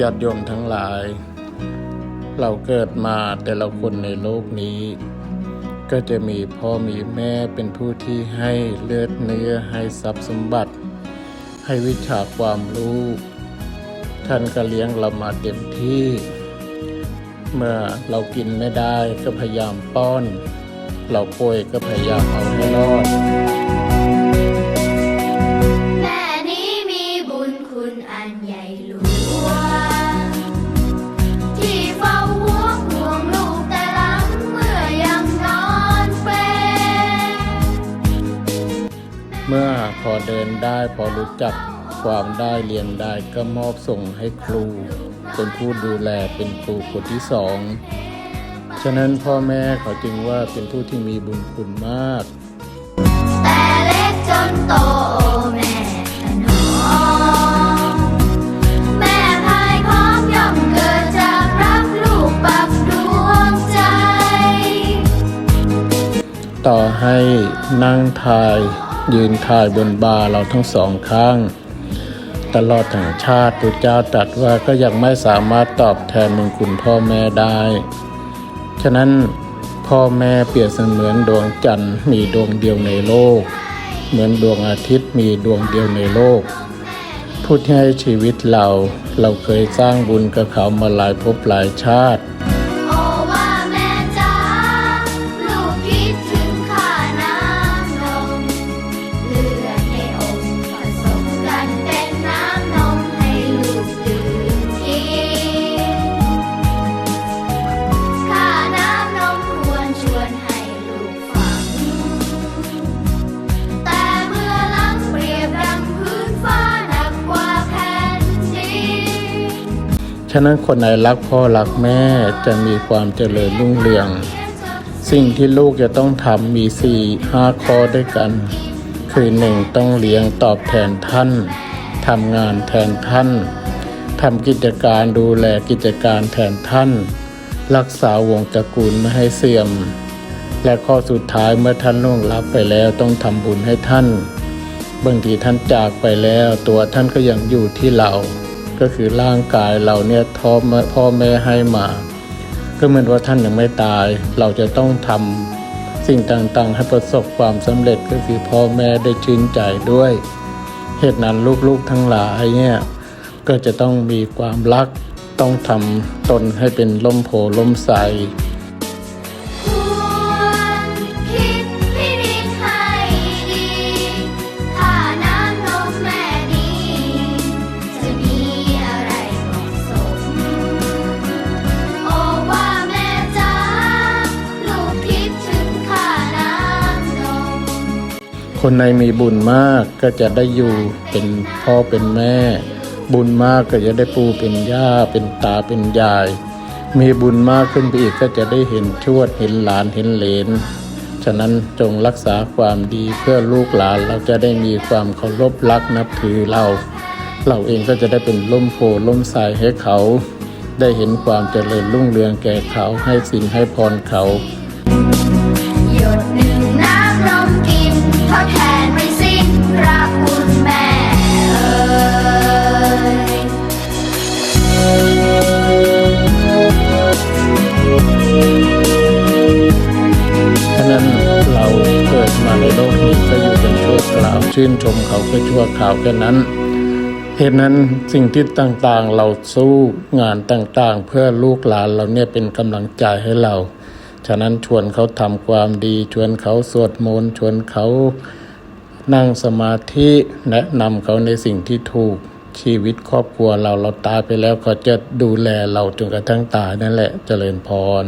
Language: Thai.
ญาติโยมทั้งหลาย เราเกิดมาแต่ละคนในโลกนี้ ก็จะมีพ่อมีแม่เป็นผู้ที่ให้เลือดเนื้อให้ทรัพย์สมบัติ ให้วิชาความรู้ ท่านก็เลี้ยงเรามาเต็มที่ เมื่อเรากินไม่ได้ก็พยายามป้อน เราป่วยก็พยายามเอาให้รอด เมื่อพอเดินได้พอรู้จักความได้เรียนได้ก็มอบส่งให้ครู เป็นผู้ดูแลเป็นครูคนที่สองฉะนั้นพ่อแม่เขาจึงว่าเป็นผู้ที่มีบุญคุณมาก แต่เล็กจนโตแม่ถนอมแม่พายของย่อมเกิดจากรักลูกปักดวงใจต่อให้นั่งทาย ยืนทายบนบาเราทั้งสองข้าง ตลอดทั้งชาติพระเจ้าตรัสว่าก็ยังไม่สามารถตอบแทนบุญคุณพ่อแม่ได้ ฉะนั้นพ่อแม่เปรียบเสมือนดวงจันทร์มีดวงเดียวในโลก เหมือนดวงอาทิตย์มีดวงเดียวในโลกผู้ที่ให้ชีวิตเราเราเคยสร้างบุญกับเขามาหลายภพหลายชาติ ฉะนั้นคนไหนรักพ่อรักแม่จะมีความเจริญรุ่งเรือง สิ่งที่ลูกจะต้องทำมีสี่ห้าข้อด้วยกัน คือหนึ่งต้องเลี้ยงตอบแทนท่านทำงานแทนท่านทำกิจการดูแลกิจการแทนท่าน รักษาวงตระกูลไม่ให้เสื่อม และข้อสุดท้ายเมื่อท่านล่วงลับไปแล้วต้องทำบุญให้ท่าน บางทีท่านจากไปแล้วตัวท่านก็ยังอยู่ที่เรา ก็คือร่างกายเราเนี่ยท้อพ่อแม่ให้มา ก็เหมือนว่าท่านยังไม่ตาย เราจะต้องทำสิ่งต่างๆ ให้ประสบความสำเร็จก็คือพ่อแม่ได้ชื่นใจด้วย เหตุนั้นลูกๆทั้งหลายเนี่ยก็จะต้องมีความรักต้องทำตนให้เป็นล่มโพล่มใส คนในมีบุญมากก็จะได้อยู่เป็นพ่อเป็นแม่ บุญมากก็จะได้ปู่เป็นย่าเป็นตาเป็นยาย มีบุญมากขึ้นไปอีกก็จะได้เห็นชวดเห็นหลานเห็นเหลน ฉะนั้นจงรักษาความดีเพื่อลูกหลานเราจะได้มีความเคารพรักนับถือเรา เราเองก็จะได้เป็นล่มโพล่มใสให้เขา ได้เห็นความเจริญรุ่งเรืองแก่เขาให้สินให้พรเขา ทดแทนไม่สิ้นพระคุณแม่เอ่ยฉะนั้นเราเกิดมาในโลกนี้ก็อยู่เป็นชั่วคราวชื่นชมเขาก็ชั่วคราวแค่นั้นเหตุนั้นสิ่งที่ต่างๆเราสู้งานต่างๆ เพื่อลูกหลานเราเนี่ยเป็นกำลังใจให้เรา ฉะนั้นชวนเขาทำความดี ชวนเขาสวดมนต์ชวนเขานั่งสมาธิแนะนำเขาในสิ่งที่ถูกชีวิตครอบครัวเราเราตายไปแล้วเขาจะดูแลเราจนกระทั่งตายนั่นแหละเจริญพร